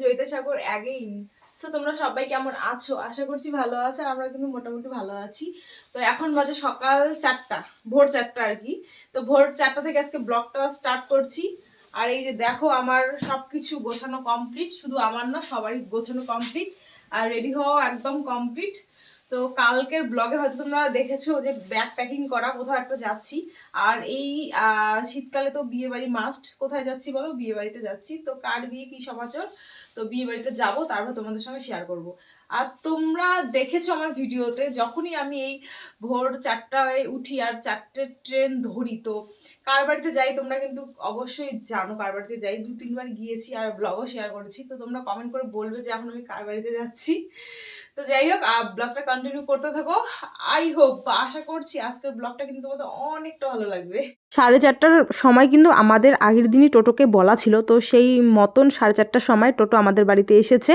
Joyita Sagar again so তোমরা সবাই কেমন আছো? আশা করছি ভালো আছো আর আমরা কিন্তু মোটামুটি ভালো আছি। তো এখন বাজে সকাল চারটা, ভোর চারটা আর কি। তো ভোর চারটা থেকে আজকে ব্লগটা স্টার্ট করছি। আর এই যে দেখো আমার সবকিছু গোছানো কমপ্লিট শুধু আমার না, সবারই গোছানো কমপ্লিট আর রেডি হওয়া একদম কমপ্লিট তো কালকের ব্লগে হয়তো তোমরা দেখেছ যে ব্যাগ প্যাকিং করা কোথাও একটা যাচ্ছি। আর এই শীতকালে তো বিয়ে বাড়ি মাস্ট কোথায় যাচ্ছি বলো? বিয়ে বাড়িতে যাচ্ছি। তো কার বিয়ে, কি সমাচার তো বিয়ে বাড়িতে যাব, তারপর তোমাদের সঙ্গে শেয়ার করব। আর তোমরা দেখেছ আমার ভিডিওতে, যখনই আমি এই ভোর চারটায় উঠি আর চারটে ট্রেন ধরি, তো কার বাড়িতে যাই তোমরা কিন্তু অবশ্যই জানো, কার বাড়িতে যাই। দু তিনবার গিয়েছি আর ব্লগও শেয়ার করেছি। তো তোমরা কমেন্ট করে বলবে যে এখন আমি কার বাড়িতে যাচ্ছি। তো যাই হোক ব্লগটা কন্টিনিউ করতে থাকো। আই হোপ আশা করছি আজকের ব্লগটা কিন্তু তোমাদের অনেকটা ভালো লাগবে। সাড়ে চারটার সময় কিন্তু আমাদের আগের দিনই টোটোকে বলা ছিল। তো সেই মতন সাড়ে চারটার সময় টোটো আমাদের বাড়িতে এসেছে।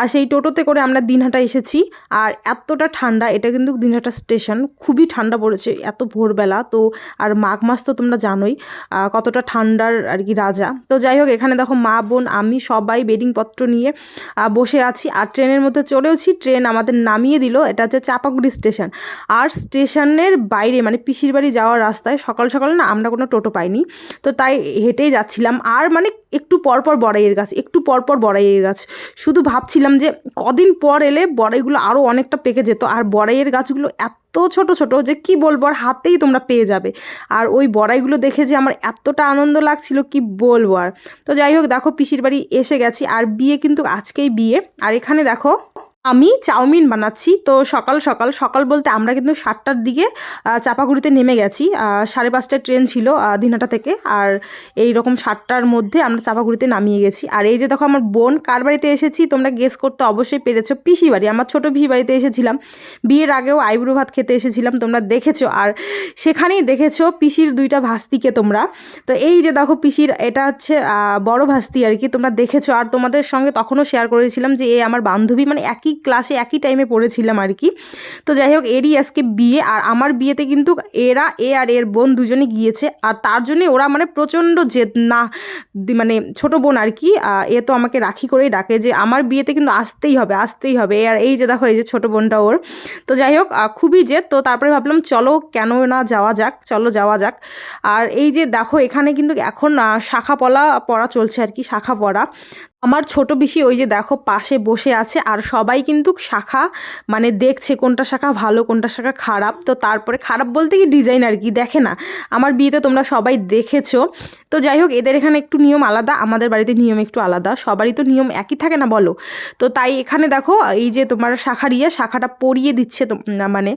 আর সেই টোটোতে করে আমরা দিনহাটা এসেছি। আর এতটা ঠান্ডা, এটা কিন্তু দিনহাটা স্টেশন, খুবই ঠান্ডা পড়েছে এত ভোরবেলা। তো আর মাঘ মাস তো তোমরা জানোই কতটা ঠান্ডার আর কি রাজা। তো যাই হোক, এখানে দেখো মা, বোন, আমি সবাই বেডিংপত্র নিয়ে বসে আছি। আর ট্রেনের মধ্যে চলেওছি, ট্রেন আমাদের নামিয়ে দিল। এটা হচ্ছে চাপাগুড়ি স্টেশন। আর স্টেশনের বাইরে মানে পিসির বাড়ি যাওয়ার রাস্তায় সকাল সকাল না আমরা কোনো টোটো পাইনি। তো তাই হেঁটেই যাচ্ছিলাম। আর মানে একটু পরপর বড়াইয়ের গাছ, একটু পরপর বড়াইয়ের গাছ। শুধু ভাবছিলাম যে কদিন পর এলে বড়াইগুলো আরও অনেকটা পেকে যেত। আর বড়াইয়ের গাছগুলো এত ছোট ছোট যে কি বলব, আর হাতেই তোমরা পেয়ে যাবে। আর ওই বড়াইগুলো দেখে যে আমার এতটা আনন্দ লাগছিল, কি বলব আর। তো যাই হোক, দেখো পিসির বাড়ি এসে গেছি। আর বিয়ে কিন্তু আজকেই বিয়ে। আর এখানে দেখো আমি চাউমিন বানাচ্ছি। তো সকাল সকাল সকাল বলতে আমরা কিন্তু সাতটার দিকে চাপাগুড়িতে নেমে গেছি। সাড়ে পাঁচটার ট্রেন ছিল আহ, দিনহাটা থেকে। আর এই রকম সাতটার মধ্যে আমরা চাপাগুড়িতে নামিয়ে গেছি। আর এই যে দেখো আমার বোন কার বাড়িতে এসেছি? তোমরা গেস করতে অবশ্যই পেরেছ পিসি বাড়ি। আমার ছোটো পিসি বাড়িতে এসেছিলাম। বিয়ের আগেও আইবুড়ো ভাত খেতে এসেছিলাম তোমরা দেখেছ। আর সেখানেই দেখেছ পিসির দুইটা ভাস্তিকে তোমরা। তো এই যে দেখো পিসির এটা হচ্ছে বড় ভাস্তি আর কি। তোমরা দেখেছ। আর তোমাদের সঙ্গে তখনও শেয়ার করেছিলাম যে এ আমার বান্ধবী মানে একই ক্লাসে একই টাইমে পড়েছিলাম আর কি। তো যাই হোক, এরই আজকে বিয়ে, আর আমার বিয়েতে কিন্তু এরা, এ আর এর বোন দুজনে গিয়েছে। আর তার জন্যে ওরা মানে প্রচণ্ড জেদ, না মানে ছোট বোন আর কি এ তো আমাকে রাখি করেই ডাকে যে, আমার বিয়েতে কিন্তু আসতেই হবে আসতেই হবে। আর এই যে দেখো, এই যে ছোটো বোনটা ওর। তো যাই হোক খুবই জেদ। তো তারপরে ভাবলাম, চলো, কেন না যাওয়া যাক, চলো যাওয়া যাক। আর এই যে দেখো, এখানে কিন্তু এখন শাখা পলা পড়া চলছে আর কি শাখা পড়া আমার ছোট পিসি ওই যে দেখো পাশে বসে আছে আর সবাই কিন্তু শাখা মানে দেখছে কোনটা শাখা ভালো, কোনটা শাখা খারাপ। তো তারপরে খারাপ বলতে কি ডিজাইন আর কি, দেখে না। আমার বিয়েতে তোমরা সবাই দেখেছ। তো যাই হোক, এদের এখানে একটু নিয়ম আলাদা, আমাদের বাড়িতে নিয়ম একটু আলাদা, সবারই তো নিয়ম একই থাকে না বলো? তো তাই এখানে দেখো, এই যে তোমার শাখার ইয়ে শাখাটা পরিয়ে দিচ্ছে না মানে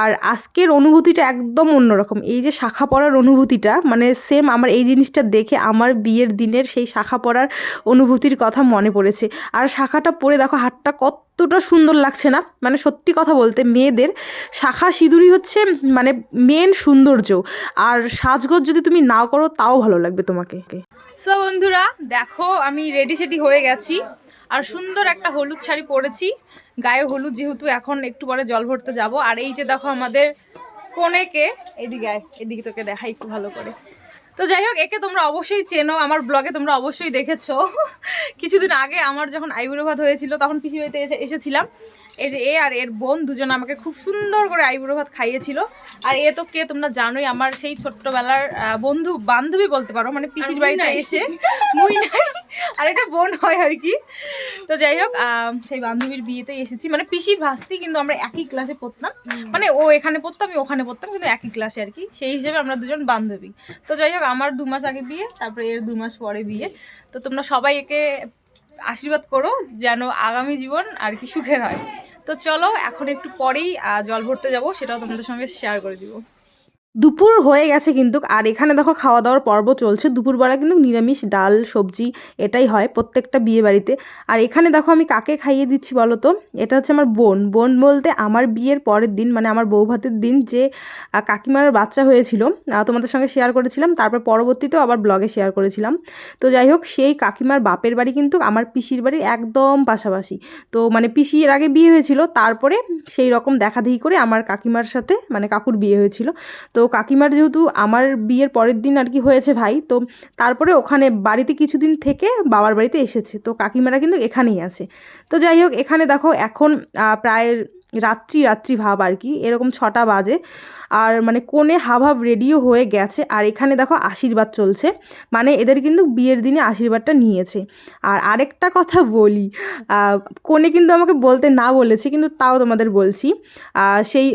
আর আজকের অনুভূতিটা একদম অন্যরকম। এই যে শাখা পড়ার অনুভূতিটা মানে সেম আমার এই জিনিসটা দেখে আমার বিয়ের দিনের সেই শাখা পড়ার অনুভূতির কথা মনে পড়েছে। আর শাখাটা পরে দেখো হাতটা কতটা সুন্দর লাগছে না? মানে সত্যি কথা বলতে মেয়েদের শাখা সিঁদুরই হচ্ছে মানে মেন সৌন্দর্য। আর সাজগোজ যদি তুমি নাও করো, তাও ভালো লাগবে তোমাকে। সো বন্ধুরা, দেখো, আমি রেডি সেডি হয়ে গেছি। আর সুন্দর একটা হলুদ শাড়ি পরেছি। গায়ে হলুদ যেহেতু এখন একটু পরে জল ভরতে যাব। আর এই যে দেখো আমাদের কোনেকে, এদিকে এদিকে তোকে দেখাই একটু ভালো করে। তো যাই হোক, একে তোমরা অবশ্যই চেনো, আমার ব্লগে তোমরা অবশ্যই দেখেছ। কিছুদিন আগে আমার যখন আইবুড়ো ভাত হয়েছিল, তখন পিসি বাড়িতে এসে এসেছিলাম। এই যে এ আর এর বোন দুজন আমাকে খুব সুন্দর করে আইবুড়ো ভাত খাইয়েছিল। আর এ তো কে তোমরা জানোই আমার সেই ছোট্টবেলার বন্ধু বান্ধবী বলতে পারো মানে পিসির বাড়িতে এসে মুই নাই আর এটা বোন হয় আর কি। তো যাই হোক সেই বান্ধবীর বিয়েতে এসেছি। মানে পিসির ভাস্তি কিন্তু আমরা একই ক্লাসে পড়তাম। মানে ও এখানে পড়তাম আমি ওখানে পড়তাম কিন্তু একই ক্লাসে আর কি। সেই হিসেবে আমরা দুজন বান্ধবী। তো যাই হোক আমার দু মাস আগে বিয়ে তারপরে এর দু মাস পরে বিয়ে। তো তোমরা সবাই একে আশীর্বাদ করো যেন আগামী জীবন আর কি সুখের হয়। তো চলো, এখন একটু পরেই জল ভরতে যাব, সেটাও তোমাদের সঙ্গে শেয়ার করে দিব। দুপুর হয়ে গেছে কিন্তু, আর এখানে দেখো খাওয়া দাওয়ার পর্ব চলছে। দুপুরবেলা কিন্তু নিরামিষ ডাল, সবজি এটাই হয় প্রত্যেকটা বিয়ে বাড়িতে আর এখানে দেখো আমি কাকে খাইয়ে দিচ্ছি বলো তো এটা হচ্ছে আমার বোন। বোন বলতে আমার বিয়ের পরের দিন মানে আমার বউ ভাতের দিন যে কাকিমার বাচ্চা হয়েছিল তোমাদের সঙ্গে শেয়ার করেছিলাম, তারপর পরবর্তীতেও আবার ব্লগে শেয়ার করেছিলাম। তো যাই হোক, সেই কাকিমার বাপের বাড়ি কিন্তু আমার পিসির বাড়ির একদম পাশাপাশি। তো মানে পিসির আগে বিয়ে হয়েছিল, তারপরে সেই রকম দেখাদেখি করে আমার কাকিমার সাথে মানে কাকুর বিয়ে হয়েছিল। তো কাকিমার যেহেতু আমার বিয়ের পরের দিন আর কি হয়েছে ভাই, তো তারপরে ওখানে বাড়িতে কিছুদিন থেকে বাবার বাড়িতে এসেছে, তো কাকিমারা কিন্তু এখানেই আছে। তো যাই হোক, এখানে দেখো এখন প্রায় রাত্রি রাত্রি ভাব আর কি, এরকম ছটা বাজে। আর মানে কোণে হাভাব রেডিও হয়ে গেছে। আর এখানে দেখো আশীর্বাদ চলছে। মানে এদের কিন্তু বিয়ের দিনে আশীর্বাদটা নিয়েছে। আর আরেকটা কথা বলি কোণে কিন্তু আমাকে বলতে না বলেছে, কিন্তু তাও তোমাদের বলছি। সেই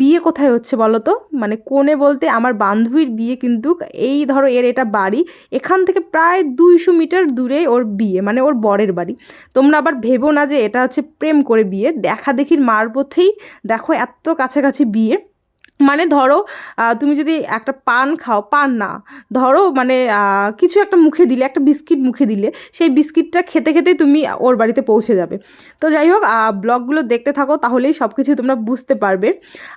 বিয়ে কোথায় হচ্ছে বলো তো? মানে কোণে বলতে আমার বান্ধবীর বিয়ে কিন্তু এই ধরো এর এটা বাড়ি, এখান থেকে প্রায় দুইশো মিটার দূরে ওর বিয়ে মানে ওর বরের বাড়ি। তোমরা আবার ভেবো না যে এটা হচ্ছে প্রেম করে বিয়ে। দেখা দেখির মার পথেই দেখো এত কাছাকাছি বিয়ে। মানে ধরো তুমি যদি একটা পান খাও, পান না, ধরো মানে কিছু একটা মুখে দিলে, একটা বিস্কিট মুখে দিলে, সেই বিস্কিটটা খেতে খেতেই তুমি ওর বাড়িতে পৌঁছে যাবে। তো যাই হোক ব্লগগুলো দেখতে থাকো, তাহলেই সব কিছু তোমরা বুঝতে পারবে।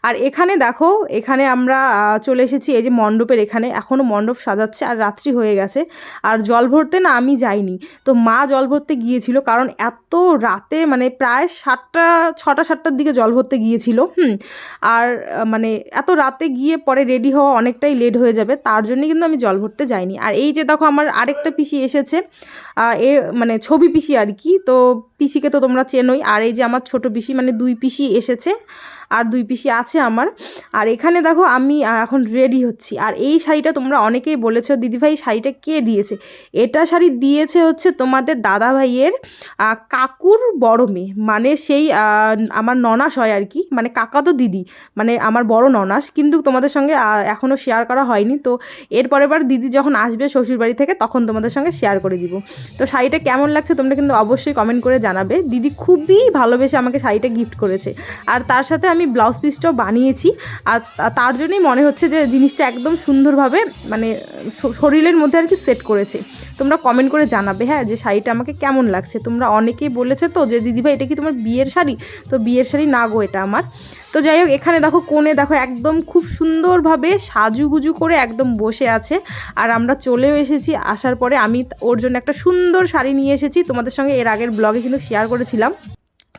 আর এখানে দেখো, এখানে আমরা চলে এসেছি এই যে মণ্ডপের এখানে এখনও মণ্ডপ সাজাচ্ছে আর রাত্রি হয়ে গেছে। আর জল ভরতে না আমি যাইনি, তো মা জল ভরতে গিয়েছিল, কারণ এত রাতে মানে প্রায় সাতটা, ছটা, সাতটার দিকে জল ভরতে গিয়েছিল, হুম। আর মানে এত রাতে গিয়ে পরে রেডি হওয়া অনেকটাই লেট হয়ে যাবে, তার জন্যই কিন্তু আমি জল ভরতে যাইনি। আর এই যে দেখো আমার আরেকটা পিসি এসেছে এ মানে ছবি পিসি আর কি, তো পিসিকে তো তোমরা চেনোই। আর এই যে আমার ছোট পিসি মানে দুই পিসি এসেছে আর দুই পিসি আছে আমার। আর এখানে দেখো আমি এখন রেডি হচ্ছি। আর এই শাড়িটা তোমরা অনেকেই বলেছ, দিদিভাই, শাড়িটা কে দিয়েছে? এটা শাড়ি দিয়েছে হচ্ছে তোমাদের দাদা ভাইয়ের কাকুর বড় মেয়ে। মানে সেই আমার ননাস হয় আর কি। মানে কাকা তো দিদি মানে আমার বড় ননাস। কিন্তু তোমাদের সঙ্গে এখনও শেয়ার করা হয়নি। তো এরপরের বার দিদি যখন আসবে শ্বশুরবাড়ি থেকে, তখন তোমাদের সঙ্গে শেয়ার করে দিব। তো শাড়িটা কেমন লাগছে তোমরা কিন্তু অবশ্যই কমেন্ট করে জানাবে। দিদি খুবই ভালোবেসে আমাকে শাড়িটা গিফট করেছে। আর তার সাথে আমি ব্লাউজ পিসটাও বানিয়েছি আর তার জন্যই মনে হচ্ছে যে জিনিসটা একদম সুন্দরভাবে মানে শরীরের মধ্যে আর কি সেট করেছে। তোমরা কমেন্ট করে জানাবে হ্যাঁ যে শাড়িটা আমাকে কেমন লাগছে? তোমরা অনেকেই বলেছে তো যে, দিদিভাই, এটা কি তোমার বিয়ের শাড়ি? তো বিয়ের শাড়ি না গো, এটা আমার। তো যাই হোক, এখানে দেখো, কোণে দেখো, একদম খুব সুন্দরভাবে সাজুগুজু করে একদম বসে আছে। আর আমরা চলেও এসেছি, আসার পরে আমি ওর জন্য একটা সুন্দর শাড়ি নিয়ে এসেছি। তোমাদের সঙ্গে এর আগের ব্লগে কিন্তু শেয়ার করেছিলাম।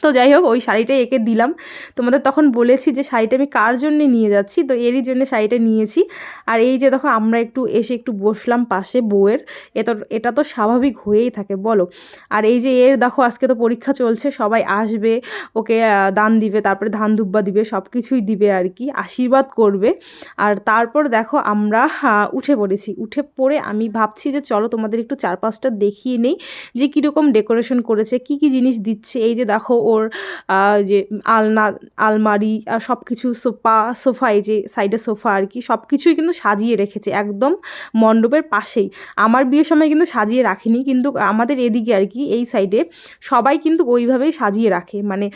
তো যাই হোক, ওই শাড়িটাই একে দিলাম। তোমাদের তখন বলেছি যে, শাড়িটা আমি কার জন্য নিয়ে যাচ্ছি? তো এরই জন্য শাড়িটা নিয়েছি। আর এই যে দেখো, আমরা একটু এসে একটু বসলাম পাশে বউয়ের। এটা এটা তো স্বাভাবিক হয়েই থাকে, বলো। আর এই যে এর দেখো, আজকে তো পরীক্ষা চলছে, সবাই আসবে, ওকে দান দিবে, তারপরে ধান দুব্বা দিবে সব কিছুই দিবে আর কি, আশীর্বাদ করবে। আর তারপর দেখো, আমরা উঠে পড়েছি। উঠে পড়ে আমি ভাবছি যে, চলো তোমাদের একটু চার পাঁচটা দেখিয়ে নেই যে, কীরকম ডেকোরেশন করেছে, কি কি জিনিস দিচ্ছে। এই যে দেখো ওর যে আলনা, আলমারি সব কিছু সোফা সোফা, এই যে সাইডে সোফা আর কি সব কিছুই কিন্তু সাজিয়ে রেখেছে একদম মণ্ডপের পাশেই। আমার বিয়ের সময় কিন্তু সাজিয়ে রাখিনি, কিন্তু আমাদের এদিকে আর কি, এই সাইডে সবাই কিন্তু ওইভাবেই সাজিয়ে রাখে। মানে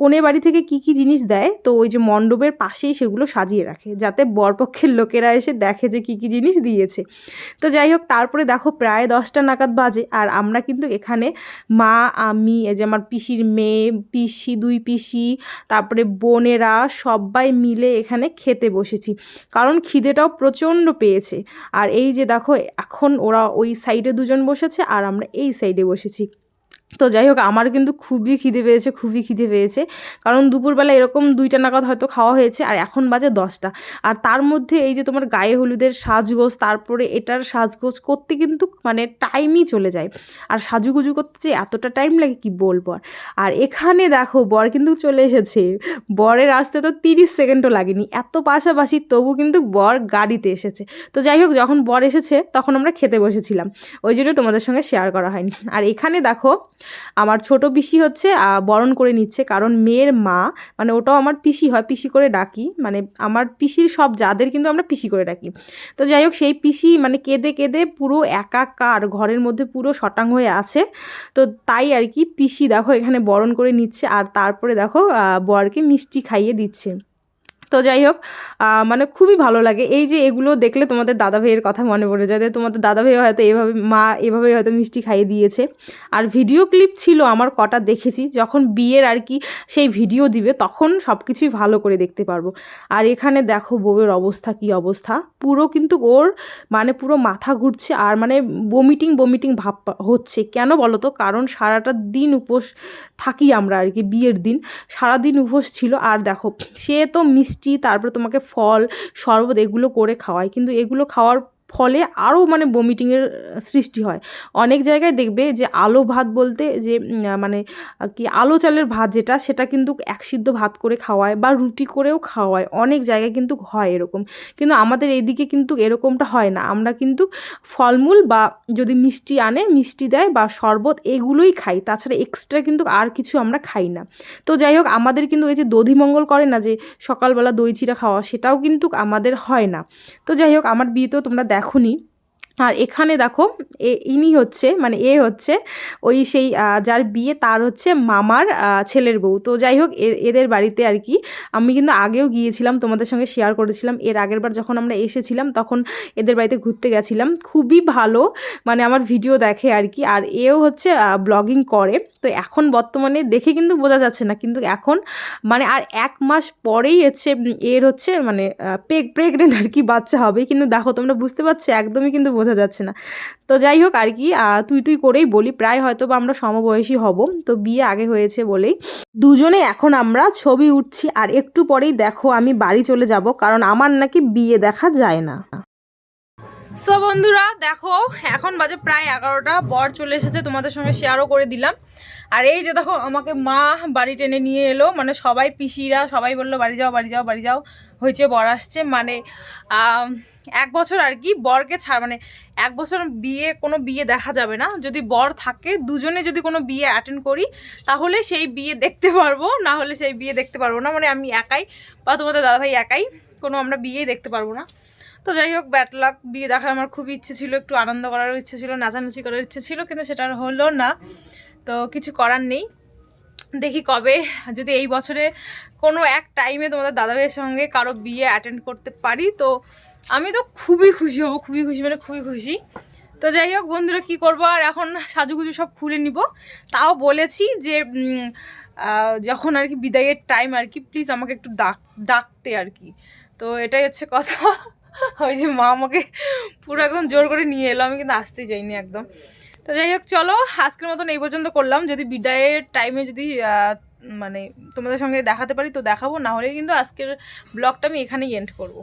কোনে বাড়ি থেকে কি কি জিনিস দেয়, তো ওই যে মণ্ডপের পাশেই সেগুলো সাজিয়ে রাখে, যাতে বরপক্ষের লোকেরা এসে দেখে যে কি কি জিনিস দিয়েছে। তো যাই হোক, তারপরে দেখো প্রায় দশটা নাগাদ বাজে, আর আমরা কিন্তু এখানে মা, আমি, এই যে আমার পিসির মেয়ে পিসি, দুই পিসি, তারপরে বোনেরা সবাই মিলে এখানে খেতে বসেছি। কারণ খিদেটাও প্রচণ্ড পেয়েছে। আর এই যে দেখো, এখন ওরা ওই সাইডে দুজন বসেছে আর আমরা এই সাইডে বসেছি। তো যাই হোক, আমার কিন্তু খুবই খিদে পেয়েছে, খুবই খিদে পেয়েছে। কারণ দুপুরবেলা এরকম দুইটা নাগাদ হয়তো খাওয়া হয়েছে, আর এখন বাজে দশটা। আর তার মধ্যে এই যে তোমার গায়ে হলুদের সাজগোজ, তারপরে এটার সাজগোজ করতে কিন্তু মানে টাইমই চলে যায়। আর সাজুগুজু করতে যে এতটা টাইম লাগে, কি বলব আর? আর এখানে দেখো, বর কিন্তু চলে এসেছে। বরের আসতে তো তিরিশ সেকেন্ডও লাগেনি। এত পাশাপাশি তবু কিন্তু বর গাড়িতে এসেছে। তো যাই হোক, যখন বর এসেছে, তখন আমরা খেতে বসেছিলাম। ওই জন্য তোমাদের সঙ্গে শেয়ার করা হয়নি। আর এখানে দেখো আমার ছোট পিসি হচ্ছে বরণ করে নিচ্ছে, কারণ মেয়ের মা মানে ওটাও আমার পিসি হয়, পিসি করে ডাকি মানে আমার পিসির সব যাদের কিন্তু আমরা পিসি করে ডাকি। তো যাই হোক, সেই পিসি মানে কেঁদে কেঁদে পুরো একাকার, ঘরের মধ্যে পুরো শটাং হয়ে আছে। তো তাই আর কি, পিসি দেখো এখানে বরণ করে নিচ্ছে, আর তারপরে দেখো বরকে মিষ্টি খাইয়ে দিচ্ছে। তো যাই হোক মানে খুবই ভালো লাগে। এই যে এগুলো দেখলে তোমাদের দাদা ভাইয়ের কথা মনে পড়ে যায়। তোমাদের দাদা ভাই হয়তো এভাবে, মা এভাবে হয়তো মিষ্টি খাইয়ে দিয়েছে। আর ভিডিও ক্লিপ ছিল আমার কটা দেখেছি। যখন বিয়ের আর কি সেই ভিডিও দিবে, তখন সব কিছুই ভালো করে দেখতে পারব। আর এখানে দেখো বউয়ের অবস্থা, কি অবস্থা। পুরো কিন্তু ওর মানে পুরো মাথা ঘুরছে আর মানে বমিটিং বমিটিং ভাব হচ্ছে। কেন বলো তো? কারণ সারাটা দিন উপোস থাকি আমরা আর কি, বিয়ের দিন। সারাদিন উপোস ছিল। আর দেখো, সে তো মিষ্টি মিষ্টি তারপরে তোমাকে ফল শরবত এগুলো করে খাওয়ায় কিন্তু এগুলো খাওয়ার ফলে আরও মানে বমিটিংয়ের সৃষ্টি হয়। অনেক জায়গায় দেখবে যে আলো ভাত বলতে যে মানে কি আলো চালের ভাত যেটা, সেটা কিন্তু এক সিদ্ধ ভাত করে খাওয়ায় বা রুটি করেও খাওয়ায়। অনেক জায়গায় কিন্তু হয় এরকম। কিন্তু আমাদের এইদিকে কিন্তু এরকমটা হয় না। আমরা কিন্তু ফলমূল বা যদি মিষ্টি আনে, মিষ্টি দেয় বা শরবত এগুলোই খাই। তাছাড়া এক্সট্রা কিন্তু আর কিছু আমরা খাই না। তো যাই হোক, আমাদের কিন্তু এই যে দধিমঙ্গল করে না যে সকালবেলা দই চিরা খাওয়া, সেটাও কিন্তু আমাদের হয় না। তো যাই হোক, আমার বিয়েতেও তোমরা দেখোনি আর এখানে দেখো, এ, ইনি হচ্ছে মানে এ হচ্ছে, ওই সেই যার বিয়ে তার হচ্ছে মামার ছেলের বউ। তো যাই হোক এদের বাড়িতে আর কি, আমি কিন্তু আগেও গিয়েছিলাম, তোমাদের সঙ্গে শেয়ার করেছিলাম। এর আগের বার যখন আমরা এসেছিলাম, তখন এদের বাড়িতে ঘুরতে গেছিলাম। খুবই ভালো মানে আমার ভিডিও দেখে আর কি। আর এও হচ্ছে ব্লগিং করে। তো এখন বর্তমানে দেখে কিন্তু বোঝা যাচ্ছে না, কিন্তু এখন মানে আর এক মাস পরেই হচ্ছে এর হচ্ছে মানে প্রেগনেন্ট আর কি বাচ্চা হবে। কিন্তু দেখো, তোমরা বুঝতে পারছ, একদমই কিন্তু বোঝা যাচ্ছে না। তো যাই হোক আর কি তুই তুই করেই বলি, প্রায় হয়তো বা আমরা সমবয়সী হব। তো বিয়ে আগে হয়েছে বলেই। দুজনে এখন আমরা ছবি উঠছি, আর একটু পরেই দেখো আমি বাড়ি চলে যাব, কারণ আমার নাকি বিয়ে দেখা যায় না। সো বন্ধুরা, দেখো, এখন বাজে প্রায় এগারোটা। বর চলে এসেছে, তোমাদের সঙ্গে শেয়ারও করে দিলাম। আর এই যে দেখো, আমাকে মা বাড়ি টেনে নিয়ে এলো। মানে সবাই পিসিরা, সবাই বলল, বাড়ি যাও বাড়ি যাও বাড়ি যাও। হয়েছে, বর আসছে। মানে এক বছর আর কি বরকে ছাড় মানে এক বছর বিয়ে, কোনো বিয়ে দেখা যাবে না। যদি বর থাকে, দুজনে যদি কোনো বিয়ে অ্যাটেন্ড করি, তাহলে সেই বিয়ে দেখতে পারব। না হলে সেই বিয়ে দেখতে পারব না। মানে আমি একাই বা তোমাদের দাদাভাই একাই, কোনো আমরা বিয়েই দেখতে পারব না। তো যাই হোক ব্যাট লাক বিয়ে দেখার আমার খুবই ইচ্ছে ছিল, একটু আনন্দ করারও ইচ্ছে ছিল, নাচানাচি করার ইচ্ছে ছিল, কিন্তু সেটা আর হলো না। তো কিছু করার নেই। দেখি কবে, যদি এই বছরে কোনো এক টাইমে তোমাদের দাদাভাইয়ের সঙ্গে কারও বিয়ে অ্যাটেন্ড করতে পারি, তো আমি তো খুবই খুশি হব, খুবই খুশি মানে খুবই খুশি। তো যাই হোক, বন্ধুরা কী করব, আর এখন সাজুগুজু সব খুলে নিব। তাও বলেছি যে যখন আর কি বিদায়ের টাইম আর কি প্লিজ আমাকে একটু ডাক, ডাকতে আর কি। তো এটাই হচ্ছে কথা। ওই যে মা আমাকে পুরো একদম জোর করে নিয়ে এলো, আমি কিন্তু আসতেই চাইনি একদম। তো যাই হোক, চলো, আজকের মতন এই পর্যন্ত করলাম। যদি বিদায়ের টাইমে যদি মানে তোমাদের সঙ্গে দেখাতে পারি, তো দেখাবো। না হলে কিন্তু আজকের ব্লগটা আমি এখানেই এন্ড করব।